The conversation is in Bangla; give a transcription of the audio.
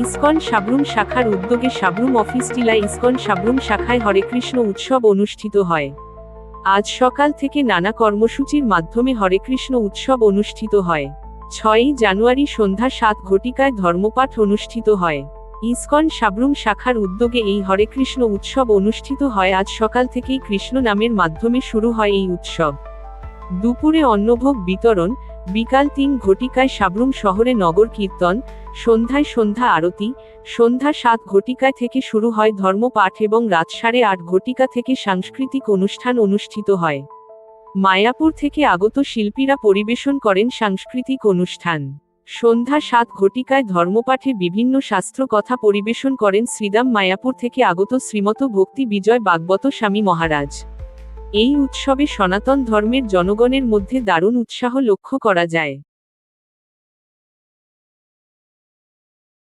ইসকন সাবরুম শাখার উদ্যোগে সাবরুম অফিস টিলা ইসকন সাবরুম শাখায় হরেকৃষ্ণ উৎসব অনুষ্ঠিত হয়। আজ সকাল থেকে নানা কর্মসূচির মাধ্যমে হরেকৃষ্ণ উৎসব অনুষ্ঠিত হয়। ছয়ই জানুয়ারি সন্ধ্যা সাত ঘটিকায় ধর্মপাঠ অনুষ্ঠিত হয়। ইসকন সাবরুম শাখার উদ্যোগে এই হরেকৃষ্ণ উৎসব অনুষ্ঠিত হয়। আজ সকাল থেকেই কৃষ্ণ নামের মাধ্যমে শুরু হয় এই উৎসব। দুপুরে অন্নভোগ বিতরণ, বিকাল তিন ঘটিকায় সাবরুম শহরে নগর কীর্তন সন্ধ্যায় সন্ধ্যা আরতি, সন্ধ্যা সাত ঘটিকায় থেকে শুরু হয় ধর্মপাঠ এবং রাত সাড়ে আট ঘটিকা থেকে সাংস্কৃতিক অনুষ্ঠান অনুষ্ঠিত হয়। মায়াপুর থেকে আগত শিল্পীরা পরিবেশন করেন সাংস্কৃতিক অনুষ্ঠান। সন্ধ্যা সাত ঘটিকায় ধর্মপাঠে বিভিন্ন শাস্ত্র কথা পরিবেশন করেন শ্রীদাম মায়াপুর থেকে আগত শ্রীমত ভক্তি বিজয় বাগবত স্বামী মহারাজ। এই উৎসবে সনাতন ধর্মের জনগণের মধ্যে দারুণ উৎসাহ লক্ষ্য করা যায়।